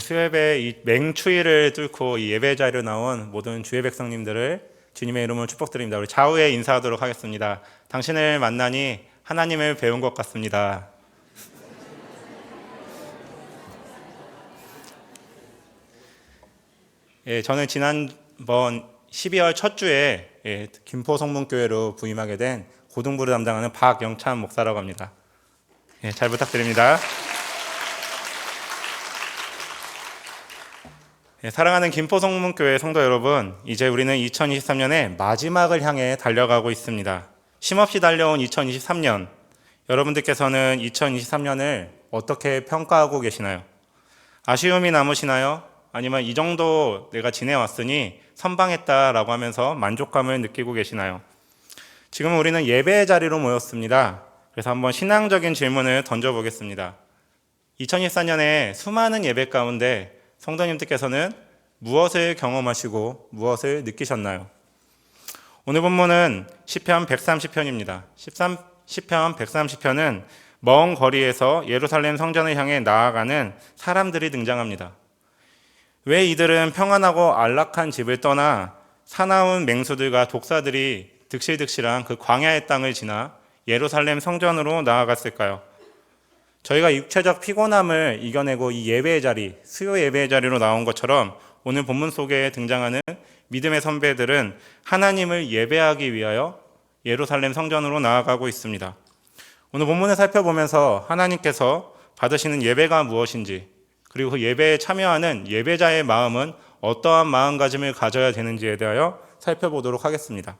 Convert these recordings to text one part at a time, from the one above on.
수협의 이 맹추위를 뚫고 이 예배 자리로 나온 모든 주의 백성님들을 주님의 이름으로 축복드립니다. 우리 좌우에 인사하도록 하겠습니다. 당신을 만나니 하나님을 배운 것 같습니다. 예, 저는 지난번 12월 첫 주에 예, 김포 성문교회로 부임하게 된 고등부를 담당하는 박영찬 목사라고 합니다. 예, 잘 부탁드립니다. 사랑하는 김포 성문교회 성도 여러분, 이제 우리는 2023년의 마지막을 향해 달려가고 있습니다. 쉼없이 달려온 2023년, 여러분들께서는 2023년을 어떻게 평가하고 계시나요? 아쉬움이 남으시나요? 아니면 이 정도 내가 지내왔으니 선방했다라고 하면서 만족감을 느끼고 계시나요? 지금 우리는 예배의 자리로 모였습니다. 그래서 한번 신앙적인 질문을 던져보겠습니다. 2024년에 수많은 예배 가운데 성도님들께서는 무엇을 경험하시고 무엇을 느끼셨나요? 오늘 본문은 시편 130편입니다. 13, 시편 130편은 먼 거리에서 예루살렘 성전을 향해 나아가는 사람들이 등장합니다. 왜 이들은 평안하고 안락한 집을 떠나 사나운 맹수들과 독사들이 득실득실한 그 광야의 땅을 지나 예루살렘 성전으로 나아갔을까요? 저희가 육체적 피곤함을 이겨내고 이 예배의 자리, 수요 예배의 자리로 나온 것처럼 오늘 본문 속에 등장하는 믿음의 선배들은 하나님을 예배하기 위하여 예루살렘 성전으로 나아가고 있습니다. 오늘 본문을 살펴보면서 하나님께서 받으시는 예배가 무엇인지 그리고 그 예배에 참여하는 예배자의 마음은 어떠한 마음가짐을 가져야 되는지에 대하여 살펴보도록 하겠습니다.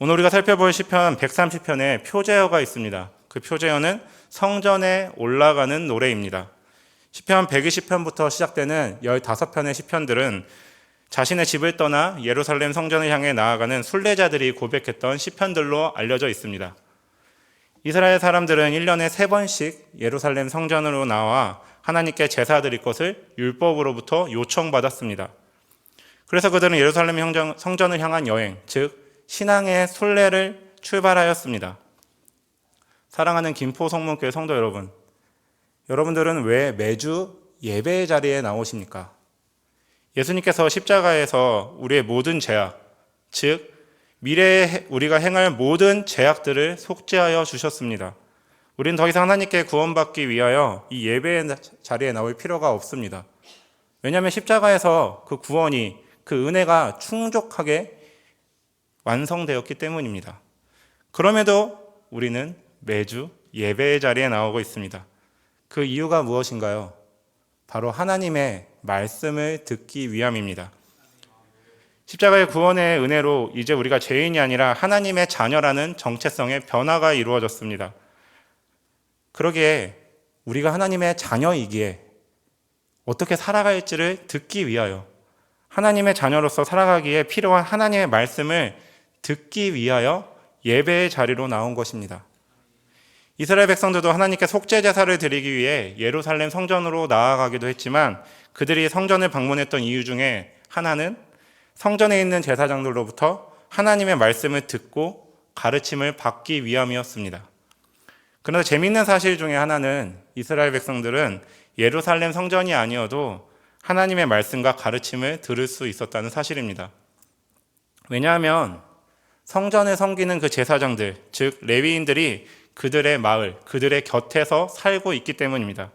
오늘 우리가 살펴볼 시편 130편에 표제어가 있습니다. 그 표제어는 성전에 올라가는 노래입니다. 시편 120편부터 시작되는 15편의 시편들은 자신의 집을 떠나 예루살렘 성전을 향해 나아가는 순례자들이 고백했던 시편들로 알려져 있습니다. 이스라엘 사람들은 1년에 3번씩 예루살렘 성전으로 나와 하나님께 제사 드릴 것을 율법으로부터 요청받았습니다. 그래서 그들은 예루살렘 성전을 향한 여행, 즉 신앙의 순례를 출발하였습니다. 사랑하는 김포 성문교회 성도 여러분, 여러분들은 왜 매주 예배의 자리에 나오십니까? 예수님께서 십자가에서 우리의 모든 죄악, 즉 미래에 우리가 행할 모든 죄악들을 속죄하여 주셨습니다. 우리는 더 이상 하나님께 구원받기 위하여 이 예배의 자리에 나올 필요가 없습니다. 왜냐하면 십자가에서 그 구원이 그 은혜가 충족하게 완성되었기 때문입니다. 그럼에도 우리는 매주 예배의 자리에 나오고 있습니다. 그 이유가 무엇인가요? 바로 하나님의 말씀을 듣기 위함입니다. 십자가의 구원의 은혜로 이제 우리가 죄인이 아니라 하나님의 자녀라는 정체성의 변화가 이루어졌습니다. 그러기에 우리가 하나님의 자녀이기에 어떻게 살아갈지를 듣기 위하여 하나님의 자녀로서 살아가기에 필요한 하나님의 말씀을 듣기 위하여 예배의 자리로 나온 것입니다. 이스라엘 백성들도 하나님께 속죄 제사를 드리기 위해 예루살렘 성전으로 나아가기도 했지만 그들이 성전을 방문했던 이유 중에 하나는 성전에 있는 제사장들로부터 하나님의 말씀을 듣고 가르침을 받기 위함이었습니다. 그런데 재미있는 사실 중에 하나는 이스라엘 백성들은 예루살렘 성전이 아니어도 하나님의 말씀과 가르침을 들을 수 있었다는 사실입니다. 왜냐하면 성전을 섬기는 그 제사장들, 즉 레위인들이 그들의 마을, 그들의 곁에서 살고 있기 때문입니다.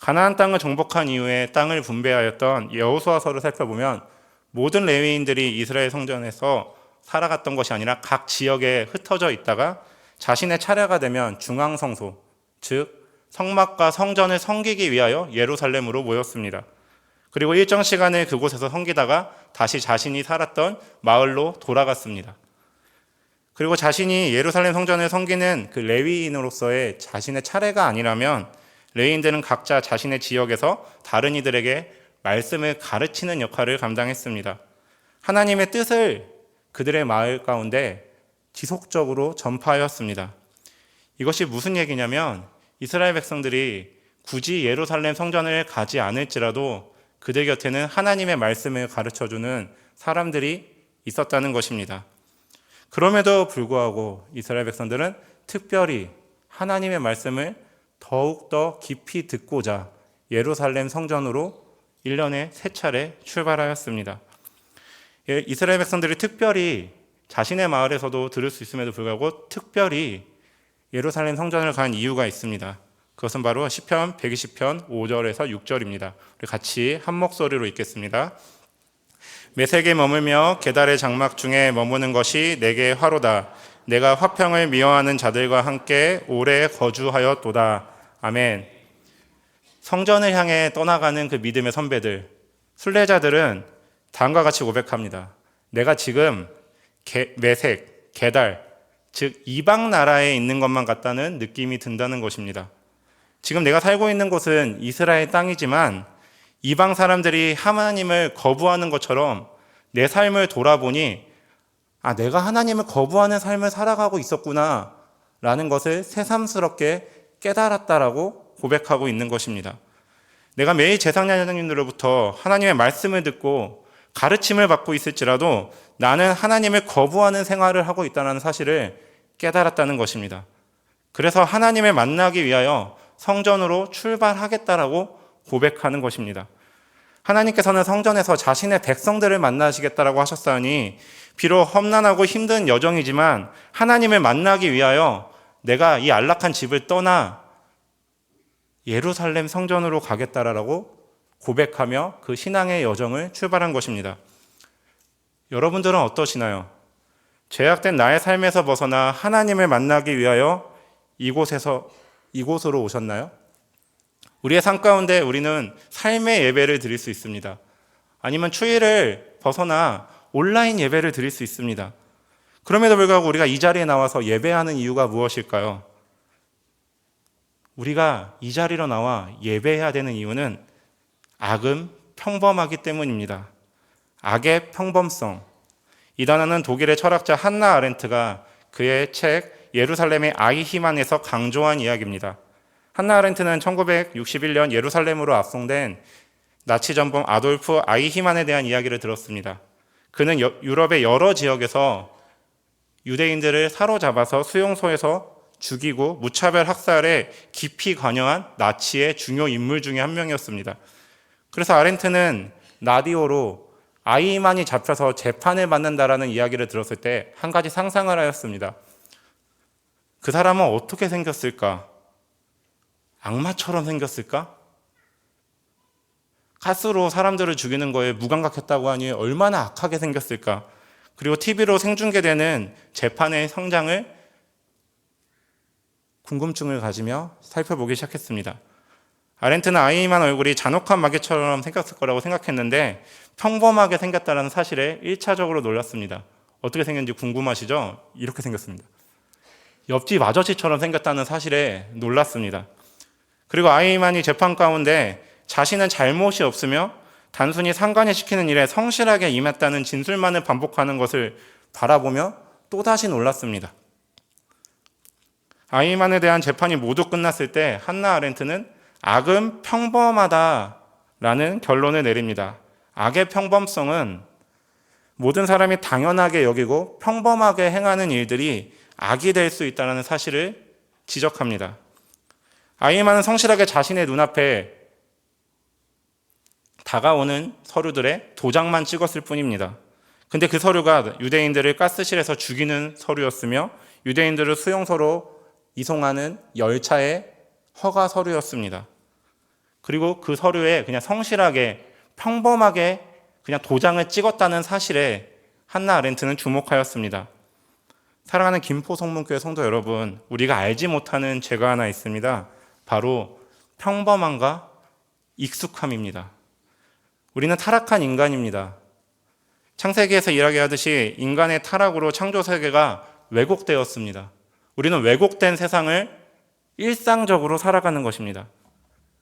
가나안 땅을 정복한 이후에 땅을 분배하였던 여호수아서를 살펴보면 모든 레위인들이 이스라엘 성전에서 살아갔던 것이 아니라 각 지역에 흩어져 있다가 자신의 차례가 되면 중앙 성소, 즉 성막과 성전을 섬기기 위하여 예루살렘으로 모였습니다. 그리고 일정 시간을 그곳에서 섬기다가 다시 자신이 살았던 마을로 돌아갔습니다. 그리고 자신이 예루살렘 성전을 섬기는 그 레위인으로서의 자신의 차례가 아니라면 레위인들은 각자 자신의 지역에서 다른 이들에게 말씀을 가르치는 역할을 감당했습니다. 하나님의 뜻을 그들의 마을 가운데 지속적으로 전파하였습니다. 이것이 무슨 얘기냐면 이스라엘 백성들이 굳이 예루살렘 성전을 가지 않을지라도 그들 곁에는 하나님의 말씀을 가르쳐 주는 사람들이 있었다는 것입니다. 그럼에도 불구하고 이스라엘 백성들은 특별히 하나님의 말씀을 더욱더 깊이 듣고자 예루살렘 성전으로 1년에 세 차례 출발하였습니다. 예, 이스라엘 백성들이 특별히 자신의 마을에서도 들을 수 있음에도 불구하고 특별히 예루살렘 성전을 간 이유가 있습니다. 그것은 바로 시편 120편 5절에서 6절입니다. 우리 같이 한 목소리로 읽겠습니다. 매색에 머물며 계달의 장막 중에 머무는 것이 내게 화로다. 내가 화평을 미워하는 자들과 함께 오래 거주하였도다. 아멘. 성전을 향해 떠나가는 그 믿음의 선배들, 순례자들은 다음과 같이 고백합니다. 내가 지금 개, 매색, 계달, 즉 이방 나라에 있는 것만 같다는 느낌이 든다는 것입니다. 지금 내가 살고 있는 곳은 이스라엘 땅이지만 이방 사람들이 하나님을 거부하는 것처럼 내 삶을 돌아보니 아, 내가 하나님을 거부하는 삶을 살아가고 있었구나 라는 것을 새삼스럽게 깨달았다라고 고백하고 있는 것입니다. 내가 매일 재상자님들로부터 하나님의 말씀을 듣고 가르침을 받고 있을지라도 나는 하나님을 거부하는 생활을 하고 있다는 사실을 깨달았다는 것입니다. 그래서 하나님을 만나기 위하여 성전으로 출발하겠다라고 고백하는 것입니다. 하나님께서는 성전에서 자신의 백성들을 만나시겠다라고 하셨사니 비록 험난하고 힘든 여정이지만 하나님을 만나기 위하여 내가 이 안락한 집을 떠나 예루살렘 성전으로 가겠다라고 고백하며 그 신앙의 여정을 출발한 것입니다. 여러분들은 어떠시나요? 죄악된 나의 삶에서 벗어나 하나님을 만나기 위하여 이곳에서 이곳으로 오셨나요? 우리의 삶 가운데 우리는 삶의 예배를 드릴 수 있습니다. 아니면 추위를 벗어나 온라인 예배를 드릴 수 있습니다. 그럼에도 불구하고 우리가 이 자리에 나와서 예배하는 이유가 무엇일까요? 우리가 이 자리로 나와 예배해야 되는 이유는 악은 평범하기 때문입니다. 악의 평범성. 이 단어는 독일의 철학자 한나 아렌트가 그의 책 예루살렘의 아이히만에서 강조한 이야기입니다. 한나 아렌트는 1961년 예루살렘으로 압송된 나치 전범 아돌프 아이히만에 대한 이야기를 들었습니다. 그는 유럽의 여러 지역에서 유대인들을 사로잡아서 수용소에서 죽이고 무차별 학살에 깊이 관여한 나치의 중요 인물 중에 한 명이었습니다. 그래서 아렌트는 라디오로 아이만이 잡혀서 재판을 받는다라는 이야기를 들었을 때 한 가지 상상을 하였습니다. 그 사람은 어떻게 생겼을까? 악마처럼 생겼을까? 가스로 사람들을 죽이는 거에 무감각했다고 하니 얼마나 악하게 생겼을까? 그리고 TV로 생중계되는 재판의 성장을 궁금증을 가지며 살펴보기 시작했습니다. 아렌트는 아이만 얼굴이 잔혹한 마귀처럼 생겼을 거라고 생각했는데 평범하게 생겼다는 사실에 1차적으로 놀랐습니다. 어떻게 생겼는지 궁금하시죠? 이렇게 생겼습니다. 옆집 아저씨처럼 생겼다는 사실에 놀랐습니다. 그리고 아이만이 재판 가운데 자신은 잘못이 없으며 단순히 상관이 시키는 일에 성실하게 임했다는 진술만을 반복하는 것을 바라보며 또다시 놀랐습니다. 아이만에 대한 재판이 모두 끝났을 때 한나 아렌트는 악은 평범하다라는 결론을 내립니다. 악의 평범성은 모든 사람이 당연하게 여기고 평범하게 행하는 일들이 악이 될 수 있다는 사실을 지적합니다. 아이만은 성실하게 자신의 눈앞에 다가오는 서류들의 도장만 찍었을 뿐입니다. 근데 그 서류가 유대인들을 가스실에서 죽이는 서류였으며 유대인들을 수용소로 이송하는 열차의 허가 서류였습니다. 그리고 그 서류에 그냥 성실하게 평범하게 그냥 도장을 찍었다는 사실에 한나 아렌트는 주목하였습니다. 사랑하는 김포 성문교회 성도 여러분, 우리가 알지 못하는 죄가 하나 있습니다. 바로 평범함과 익숙함입니다. 우리는 타락한 인간입니다. 창세기에서 이야기하듯이 인간의 타락으로 창조 세계가 왜곡되었습니다. 우리는 왜곡된 세상을 일상적으로 살아가는 것입니다.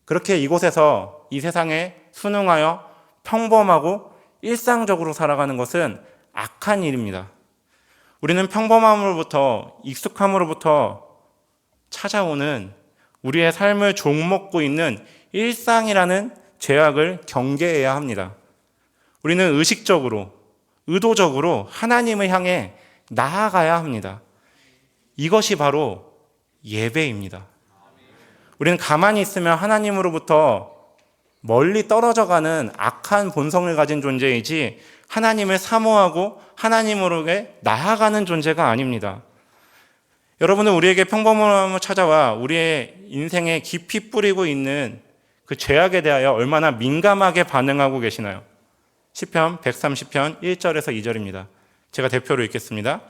그렇게 이곳에서 이 세상에 순응하여 평범하고 일상적으로 살아가는 것은 악한 일입니다. 우리는 평범함으로부터 익숙함으로부터 찾아오는 우리의 삶을 종먹고 있는 일상이라는 죄악을 경계해야 합니다. 우리는 의식적으로, 의도적으로 하나님을 향해 나아가야 합니다. 이것이 바로 예배입니다. 우리는 가만히 있으면 하나님으로부터 멀리 떨어져 가는 악한 본성을 가진 존재이지 하나님을 사모하고 하나님으로게 나아가는 존재가 아닙니다. 여러분은 우리에게 평범함을 찾아와 우리의 인생에 깊이 뿌리고 있는 그 죄악에 대하여 얼마나 민감하게 반응하고 계시나요? 시편 130편 1절에서 2절입니다. 제가 대표로 읽겠습니다.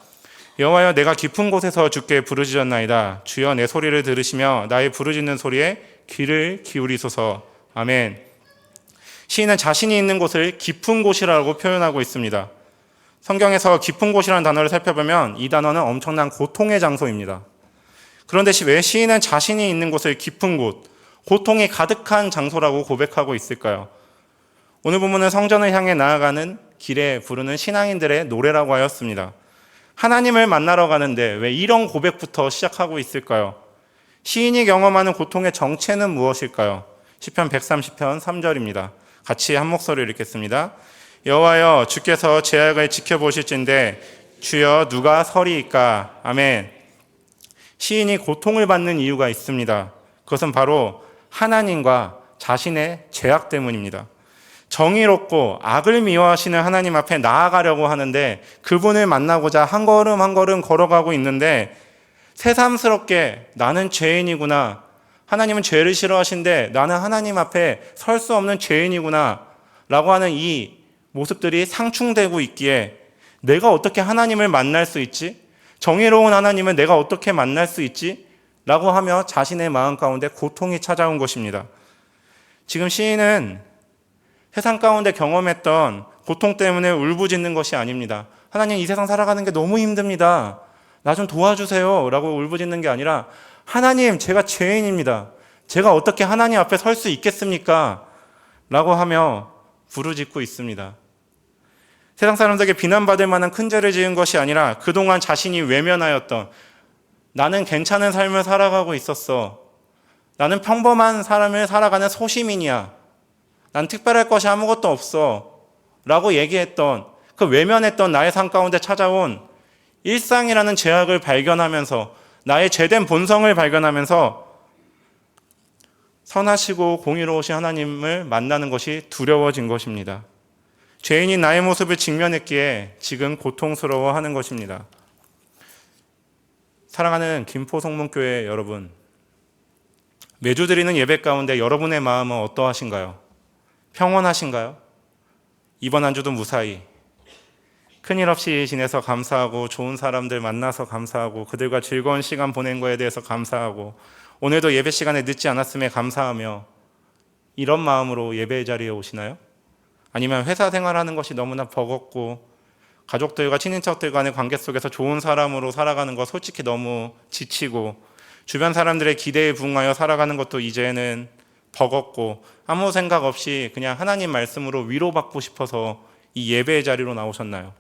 여호와여 내가 깊은 곳에서 주께 부르짖었나이다. 주여 내 소리를 들으시며 나의 부르짖는 소리에 귀를 기울이소서. 아멘. 시인은 자신이 있는 곳을 깊은 곳이라고 표현하고 있습니다. 성경에서 깊은 곳이라는 단어를 살펴보면 이 단어는 엄청난 고통의 장소입니다. 그런데 왜 시인은 자신이 있는 곳을 깊은 곳, 고통이 가득한 장소라고 고백하고 있을까요? 오늘 본문은 성전을 향해 나아가는 길에 부르는 신앙인들의 노래라고 하였습니다. 하나님을 만나러 가는데 왜 이런 고백부터 시작하고 있을까요? 시인이 경험하는 고통의 정체는 무엇일까요? 시편 130편 3절입니다. 같이 한 목소리를 읽겠습니다. 여호와여 주께서 제약을 지켜보실진데 주여 누가 서리이까 아멘. 시인이 고통을 받는 이유가 있습니다. 그것은 바로 하나님과 자신의 죄악 때문입니다. 정의롭고 악을 미워하시는 하나님 앞에 나아가려고 하는데 그분을 만나고자 한 걸음 한 걸음 걸어가고 있는데 새삼스럽게 나는 죄인이구나. 하나님은 죄를 싫어하신데 나는 하나님 앞에 설 수 없는 죄인이구나. 라고 하는 이 모습들이 상충되고 있기에 내가 어떻게 하나님을 만날 수 있지? 정의로운 하나님을 내가 어떻게 만날 수 있지? 라고 하며 자신의 마음 가운데 고통이 찾아온 것입니다. 지금 시인은 세상 가운데 경험했던 고통 때문에 울부짖는 것이 아닙니다. 하나님 이 세상 살아가는 게 너무 힘듭니다. 나 좀 도와주세요. 라고 울부짖는 게 아니라 하나님 제가 죄인입니다. 제가 어떻게 하나님 앞에 설 수 있겠습니까? 라고 하며 부르짖고 있습니다. 세상 사람들에게 비난받을 만한 큰 죄를 지은 것이 아니라 그동안 자신이 외면하였던 나는 괜찮은 삶을 살아가고 있었어. 나는 평범한 사람을 살아가는 소시민이야. 난 특별할 것이 아무것도 없어. 라고 얘기했던 그 외면했던 나의 삶 가운데 찾아온 일상이라는 제약을 발견하면서 나의 죄된 본성을 발견하면서 선하시고 공의로우신 하나님을 만나는 것이 두려워진 것입니다. 죄인인 나의 모습을 직면했기에 지금 고통스러워 하는 것입니다. 사랑하는 김포성문교회 여러분, 매주 드리는 예배 가운데 여러분의 마음은 어떠하신가요? 평온하신가요? 이번 한 주도 무사히 큰일 없이 지내서 감사하고 좋은 사람들 만나서 감사하고 그들과 즐거운 시간 보낸 거에 대해서 감사하고 오늘도 예배 시간에 늦지 않았음에 감사하며 이런 마음으로 예배 자리에 오시나요? 아니면 회사 생활하는 것이 너무나 버겁고 가족들과 친인척들 간의 관계 속에서 좋은 사람으로 살아가는 거 솔직히 너무 지치고 주변 사람들의 기대에 부응하여 살아가는 것도 이제는 버겁고 아무 생각 없이 그냥 하나님 말씀으로 위로받고 싶어서 이 예배의 자리로 나오셨나요?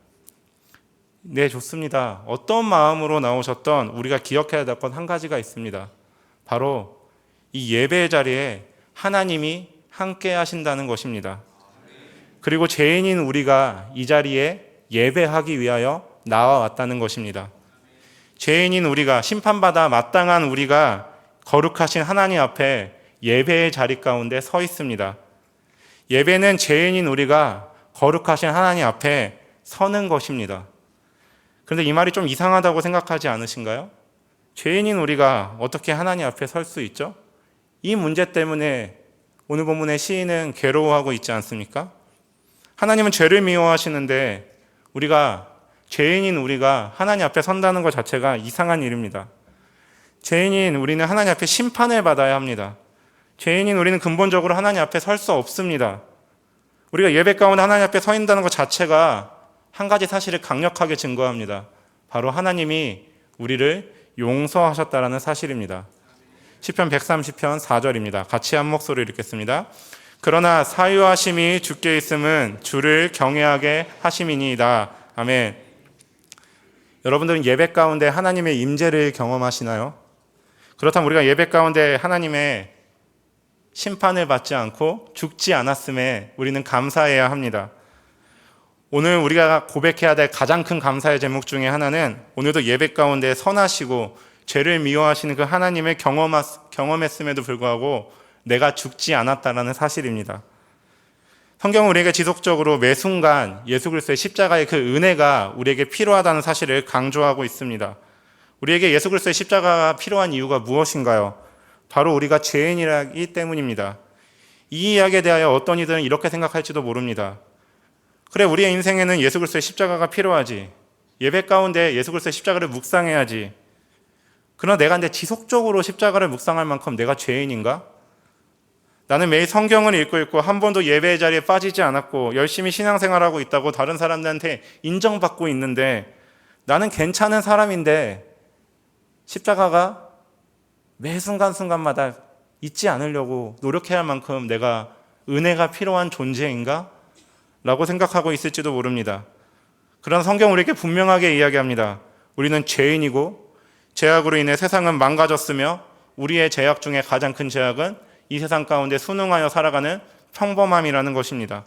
네, 좋습니다. 어떤 마음으로 나오셨던 우리가 기억해야 될 건 한 가지가 있습니다. 바로 이 예배의 자리에 하나님이 함께 하신다는 것입니다. 그리고 죄인인 우리가 이 자리에 예배하기 위하여 나와왔다는 것입니다. 죄인인 우리가 심판받아 마땅한 우리가 거룩하신 하나님 앞에 예배의 자리 가운데 서 있습니다. 예배는 죄인인 우리가 거룩하신 하나님 앞에 서는 것입니다. 그런데 이 말이 좀 이상하다고 생각하지 않으신가요? 죄인인 우리가 어떻게 하나님 앞에 설 수 있죠? 이 문제 때문에 오늘 본문의 시인은 괴로워하고 있지 않습니까? 하나님은 죄를 미워하시는데 우리가 죄인인 우리가 하나님 앞에 선다는 것 자체가 이상한 일입니다. 죄인인 우리는 하나님 앞에 심판을 받아야 합니다. 죄인인 우리는 근본적으로 하나님 앞에 설 수 없습니다. 우리가 예배 가운데 하나님 앞에 서 있다는 것 자체가 한 가지 사실을 강력하게 증거합니다. 바로 하나님이 우리를 용서하셨다라는 사실입니다. 시편 130편 4절입니다. 같이 한 목소리 읽겠습니다. 그러나 사유하심이 주께 있음은 주를 경외하게 하심이니이다. 아멘. 여러분들은 예배 가운데 하나님의 임재를 경험하시나요? 그렇다면 우리가 예배 가운데 하나님의 심판을 받지 않고 죽지 않았음에 우리는 감사해야 합니다. 오늘 우리가 고백해야 될 가장 큰 감사의 제목 중에 하나는 오늘도 예배 가운데 선하시고 죄를 미워하시는 그 하나님을 경험했음에도 불구하고 내가 죽지 않았다라는 사실입니다. 성경은 우리에게 지속적으로 매 순간 예수 그리스도의 십자가의 그 은혜가 우리에게 필요하다는 사실을 강조하고 있습니다. 우리에게 예수 그리스도의 십자가가 필요한 이유가 무엇인가요? 바로 우리가 죄인이라기 때문입니다. 이 이야기에 대하여 어떤 이들은 이렇게 생각할지도 모릅니다. 그래, 우리의 인생에는 예수 그리스도의 십자가가 필요하지. 예배 가운데 예수 그리스도의 십자가를 묵상해야지. 그러나 내가 근데 지속적으로 십자가를 묵상할 만큼 내가 죄인인가? 나는 매일 성경을 읽고 있고 한 번도 예배의 자리에 빠지지 않았고 열심히 신앙생활하고 있다고 다른 사람들한테 인정받고 있는데 나는 괜찮은 사람인데 십자가가 매 순간순간마다 잊지 않으려고 노력해야 할 만큼 내가 은혜가 필요한 존재인가? 라고 생각하고 있을지도 모릅니다. 그런 성경 우리에게 분명하게 이야기합니다. 우리는 죄인이고 죄악으로 인해 세상은 망가졌으며 우리의 죄악 중에 가장 큰 죄악은 이 세상 가운데 순응하여 살아가는 평범함이라는 것입니다.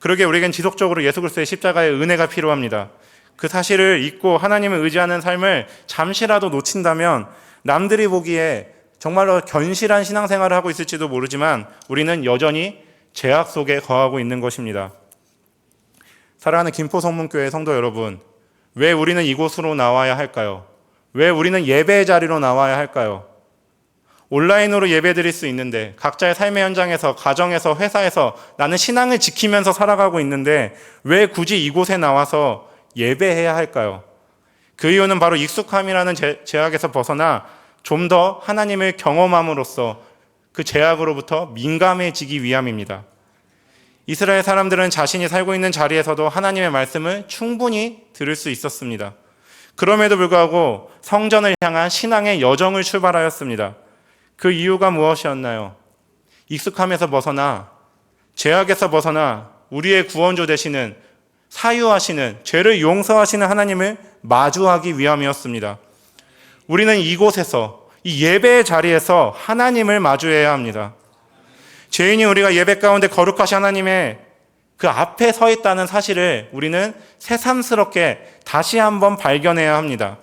그러기에 우리에겐 지속적으로 예수 그리스도의 십자가의 은혜가 필요합니다. 그 사실을 잊고 하나님을 의지하는 삶을 잠시라도 놓친다면 남들이 보기에 정말로 견실한 신앙생활을 하고 있을지도 모르지만 우리는 여전히 죄악 속에 거하고 있는 것입니다. 사랑하는 김포성문교회 성도 여러분, 왜 우리는 이곳으로 나와야 할까요? 왜 우리는 예배의 자리로 나와야 할까요? 온라인으로 예배 드릴 수 있는데 각자의 삶의 현장에서 가정에서 회사에서 나는 신앙을 지키면서 살아가고 있는데 왜 굳이 이곳에 나와서 예배해야 할까요? 그 이유는 바로 익숙함이라는 제, 제약에서 벗어나 좀 더 하나님을 경험함으로써 그 제약으로부터 민감해지기 위함입니다. 이스라엘 사람들은 자신이 살고 있는 자리에서도 하나님의 말씀을 충분히 들을 수 있었습니다. 그럼에도 불구하고 성전을 향한 신앙의 여정을 출발하였습니다. 그 이유가 무엇이었나요? 익숙함에서 벗어나 죄악에서 벗어나 우리의 구원주 되시는 사유하시는 죄를 용서하시는 하나님을 마주하기 위함이었습니다. 우리는 이곳에서 이 예배의 자리에서 하나님을 마주해야 합니다. 죄인이 우리가 예배 가운데 거룩하신 하나님의 그 앞에 서 있다는 사실을 우리는 새삼스럽게 다시 한번 발견해야 합니다.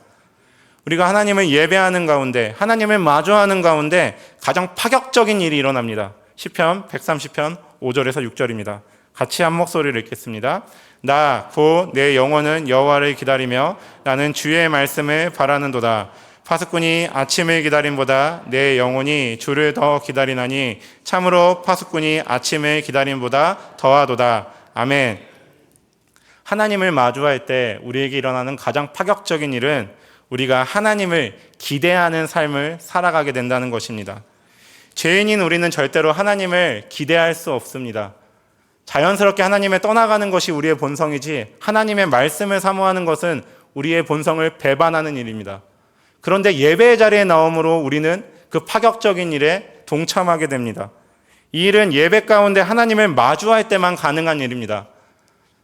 우리가 하나님을 예배하는 가운데 하나님을 마주하는 가운데 가장 파격적인 일이 일어납니다. 시편 130편 5절에서 6절입니다. 같이 한 목소리를 읽겠습니다. 나 곧 내 영혼은 여호와를 기다리며 나는 주의 말씀을 바라는도다. 파수꾼이 아침을 기다림보다 내 영혼이 주를 더 기다리나니 참으로 파수꾼이 아침을 기다림보다 더하도다. 아멘. 하나님을 마주할 때 우리에게 일어나는 가장 파격적인 일은 우리가 하나님을 기대하는 삶을 살아가게 된다는 것입니다. 죄인인 우리는 절대로 하나님을 기대할 수 없습니다. 자연스럽게 하나님을 떠나가는 것이 우리의 본성이지 하나님의 말씀을 사모하는 것은 우리의 본성을 배반하는 일입니다. 그런데 예배의 자리에 나옴으로 우리는 그 파격적인 일에 동참하게 됩니다. 이 일은 예배 가운데 하나님을 마주할 때만 가능한 일입니다.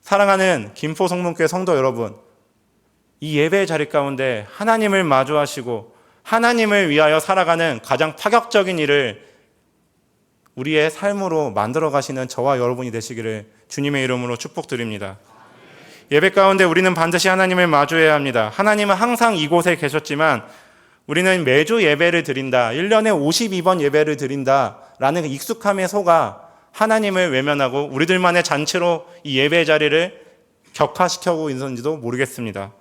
사랑하는 김포 성문교회 성도 여러분, 이 예배의 자리 가운데 하나님을 마주하시고 하나님을 위하여 살아가는 가장 파격적인 일을 우리의 삶으로 만들어 가시는 저와 여러분이 되시기를 주님의 이름으로 축복드립니다. 예배 가운데 우리는 반드시 하나님을 마주해야 합니다. 하나님은 항상 이곳에 계셨지만 우리는 매주 예배를 드린다. 1년에 52번 예배를 드린다. 라는 그 익숙함에 속아 하나님을 외면하고 우리들만의 잔치로 이 예배 자리를 격화시켜고 있는지도 모르겠습니다.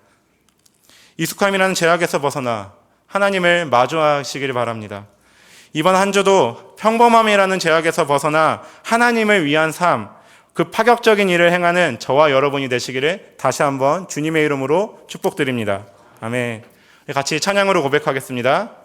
익숙함이라는 제약에서 벗어나 하나님을 마주하시길 바랍니다. 이번 한 주도 평범함이라는 제약에서 벗어나 하나님을 위한 삶, 그 파격적인 일을 행하는 저와 여러분이 되시기를 다시 한번 주님의 이름으로 축복드립니다. 아멘. 같이 찬양으로 고백하겠습니다.